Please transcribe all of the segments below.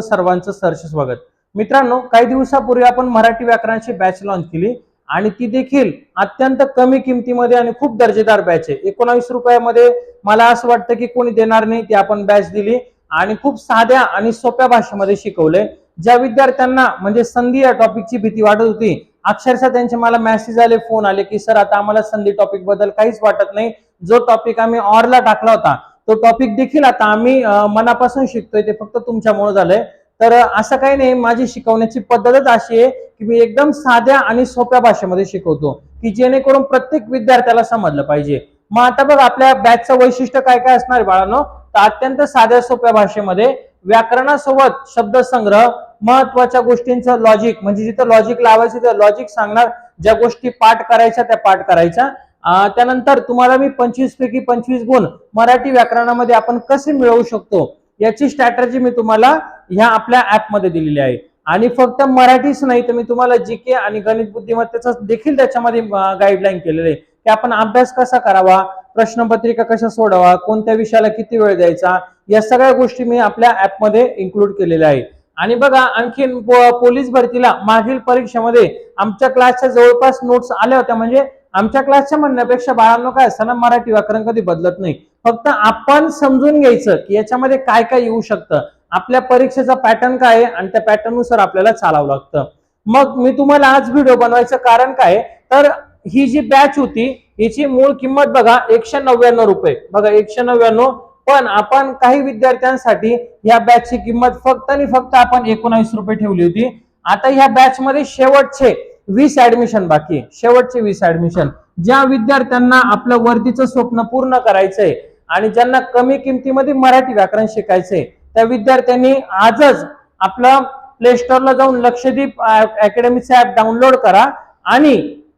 सर्वांचं सहर्ष स्वागत. मित्रांनो काही दिवसापूर्वी आपण मराठी व्याकरणाची बॅच लॉन्च केली आणि ती देखील अत्यंत कमी किमतीमध्ये आणि खूप दर्जेदार बॅच आहे. एकोणावीस रुपयामध्ये मला असं वाटतं की कोणी देणार नाही ती आपण बॅच दिली आणि खूप साध्या आणि सोप्या भाषेमध्ये शिकवलंय ज्या विद्यार्थ्यांना म्हणजे संधी या टॉपिकची भीती वाटत होती अक्षरशः त्यांचे मला मेसेज आले फोन आले की सर आता आम्हाला संधी टॉपिकबद्दल काहीच वाटत नाही. जो टॉपिक आम्ही ऑरला टाकला होता तो टॉपिक देखील आता आम्ही मनापासून शिकतोय ते फक्त तुमच्यामुळे झालंय. तर असं काही नाही माझी शिकवण्याची पद्धतच अशी आहे की मी एकदम साध्या आणि सोप्या भाषेमध्ये शिकवतो की जेणेकरून प्रत्येक विद्यार्थ्याला समजलं पाहिजे. मग आता बघ आपल्या बॅचचं वैशिष्ट्य काय काय असणार आहे बाळांनो? तर अत्यंत साध्या सोप्या भाषेमध्ये व्याकरणासोबत शब्दसंग्रह महत्त्वाच्या गोष्टींचं लॉजिक म्हणजे जिथं लॉजिक लावायचं तिथं लॉजिक सांगणार ज्या गोष्टी पाठ करायच्या त्या पाठ करायच्या. त्यानंतर तुम्हाला मी पंचवीस पैकी पंचवीस गुण मराठी व्याकरणामध्ये आपण कसे मिळवू शकतो याची स्ट्रॅटर्जी मी तुम्हाला ह्या आपल्या ऍपमध्ये दिलेली आहे. आणि फक्त मराठीच नाही तर मी तुम्हाला जी के आणि गणित बुद्धिमत्तेचा देखील त्याच्यामध्ये गाईडलाईन केलेलं आहे. की आपण अभ्यास कसा करावा प्रश्नपत्रिका कशा सोडावा कोणत्या विषयाला किती वेळ द्यायचा या सगळ्या गोष्टी मी आपल्या ऍपमध्ये इन्क्लूड केलेल्या आहे. आणि बघा आणखीन पोलीस भरतीला मागील परीक्षेमध्ये आमच्या क्लासच्या जवळपास नोट्स आल्या होत्या. म्हणजे आमच्या क्लासच्या म्हणण्यापेक्षा बाळांनो काय असतं ना मराठी व्याकरण कधी बदलत नाही. फक्त आपण समजून घ्यायचं की याच्यामध्ये काय काय येऊ शकतं. आपल्या परीक्षेचा पॅटर्न काय आहे आणि त्या पॅटर्ननुसार आपल्याला चालावं लागतं. मग मी तुम्हाला आज व्हिडिओ बनवायचं कारण काय? तर ही जी बॅच होती हिची मूळ किंमत बघा एकशे नव्याण्णव रुपये. बघा एकशे नव्याण्णव. पण आपण काही विद्यार्थ्यांसाठी या बॅचची किंमत फक्त आणि फक्त आपण एकोणावीस रुपये ठेवली होती. आता ह्या बॅचमध्ये शेवटचे वीस ऍडमिशन बाकी आहे. शेवटचे वीस ऍडमिशन ज्या विद्यार्थ्यांना आपलं वर्दीचं स्वप्न पूर्ण करायचंय आणि ज्यांना कमी किमतीमध्ये मराठी व्याकरण शिकायचंय त्या विद्यार्थ्यांनी आजच आपलं प्ले स्टोअरला जाऊन लक्षद्वीप अकॅडमीचं ऍप डाउनलोड करा आणि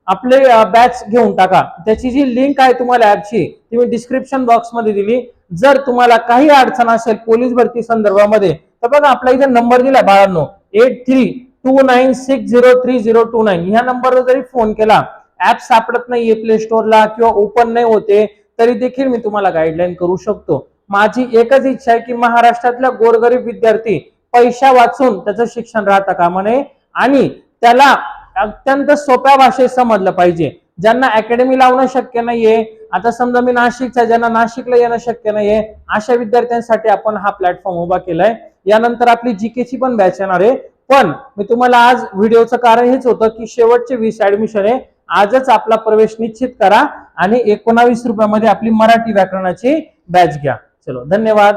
आपले बॅच घेऊन टाका. त्याची जी लिंक आहे तुम्हाला ऍपची ती मी डिस्क्रिप्शन बॉक्समध्ये दिली. जर तुम्हाला काही अडचण असेल पोलीस भरती संदर्भामध्ये तर बघा आपला इथे नंबर दिला बाळांनो. Eight three two nine six zero three zero two nine. ह्या नंबरवर जरी फोन केला ऍप सापडत नाहीये प्ले स्टोअरला किंवा ओपन नाही होते तरी देखील मी तुम्हाला गाईडलाईन करू शकतो. माझी एकच इच्छा आहे की महाराष्ट्रातल्या गोरगरीब विद्यार्थी पैसा वाचून त्याचं शिक्षण राहता कामा नये आणि त्याला अत्यंत सोप्या भाषेत समजलं पाहिजे. ज्यांना अकॅडमी लावणं शक्य नाहीये आता समजा मी नाशिकचा ज्यांना नाशिकला येणं शक्य नाहीये अशा विद्यार्थ्यांसाठी आपण हा प्लॅटफॉर्म उभा केलाय. यानंतर आपली जीकेची पण बॅच येणार आहे. पण मी तुम्हाला आज व्हिडिओचं कारण हेच होतं की शेवटचे वीस ऍडमिशन आहे आजच आपला प्रवेश निश्चित करा आणि एकोणावीस रुपयामध्ये आपली मराठी व्याकरणाची बॅच घ्या. चलो धन्यवाद.